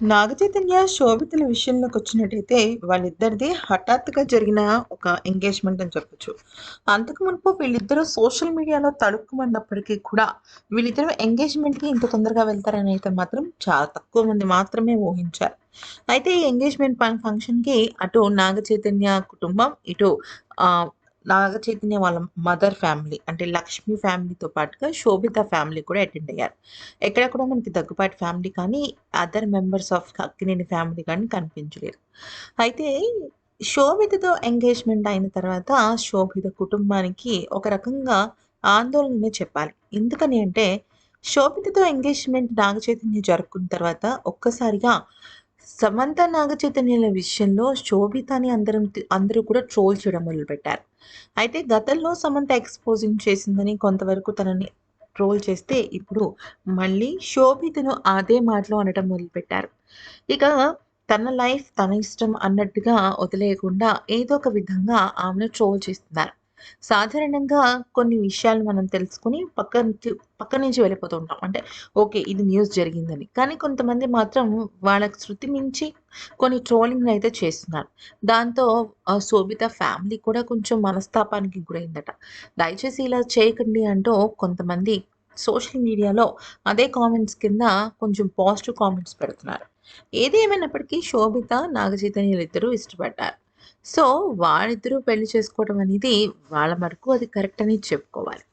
నాగచైతన్య, శోభితుల విషయంలోకి వచ్చినట్టయితే వాళ్ళిద్దరిది హఠాత్తుగా జరిగిన ఒక ఎంగేజ్‌మెంట్ అని చెప్పొచ్చు. అంతకు మునుపు వీళ్ళిద్దరూ సోషల్ మీడియాలో తడుక్కుమన్నప్పటికీ కూడా వీళ్ళిద్దరూ ఎంగేజ్‌మెంట్‌కి ఇంత తొందరగా వెళ్తారని అయితే మాత్రం చాలా తక్కువ మంది మాత్రమే ఊహించారు. అయితే ఈ ఎంగేజ్‌మెంట్ ఫంక్షన్‌కి అటు నాగచైతన్య కుటుంబం, ఇటు నాగ నాగచైతన్య వాళ్ళ మదర్ ఫ్యామిలీ అంటే లక్ష్మి ఫ్యామిలీతో పాటుగా శోభిత ఫ్యామిలీ కూడా అటెండ్ అయ్యారు. ఎక్కడ కూడా మనకి దగ్గుపాటి ఫ్యామిలీ కానీ, other members of Akkineni family కానీ కనిపించలేదు. అయితే శోభితతో ఎంగేజ్‌మెంట్ అయిన తర్వాత శోభిత కుటుంబానికి ఒక రకంగా ఆందోళననే చెప్పాలి. ఎందుకని అంటే శోభితతో ఎంగేజ్‌మెంట్ నాగచైతన్య జరుపుకున్న తర్వాత ఒక్కసారిగా సమంత, నాగచైతన్యుల విషయంలో శోభితని అందరం అందరూ కూడా ట్రోల్ చేయడం మొదలుపెట్టారు. అయితే గతంలో సమంత ఎక్స్‌పోజింగ్ చేసిందని కొంతవరకు తనని ట్రోల్ చేస్తే ఇప్పుడు మళ్ళీ శోభితను అదే మాటలు అనటం మొదలుపెట్టారు. ఇక తన లైఫ్ తన ఇష్టం అన్నట్టుగా వదిలేయకుండా ఏదో ఒక విధంగా ఆమెను ట్రోల్ చేస్తున్నారు. సాధారణంగా కొన్ని విషయాలు మనం తెలుసుకొని పక్క నుంచి పక్క నుంచి వెళ్ళిపోతూ ఉంటాం. అంటే ఓకే. ఇది న్యూస్ జరిగిందని. కానీ కొంతమంది మాత్రం వాళ్ళకి శృతి మించి కొన్ని ట్రోలింగ్‌లయితే చేస్తున్నారు. దాంతో శోభిత ఫ్యామిలీ కూడా కొంచెం మనస్తాపానికి గురైందట. దయచేసి ఇలా చేయకండి అంటూ కొంతమంది సోషల్ మీడియాలో అదే కామెంట్స్ కింద కొంచెం పాజిటివ్ కామెంట్స్ పెడుతున్నారు. ఏది ఏమైనప్పటికీ శోభిత, నాగచైతన్యలిద్దరూ ఇష్టపడ్డారు. సో, వాళ్ళిద్దరూ పెళ్ళి చేసుకోవడం అనేది వాళ్ళ వరకు అది కరెక్ట్ అని చెప్పుకోవాలి.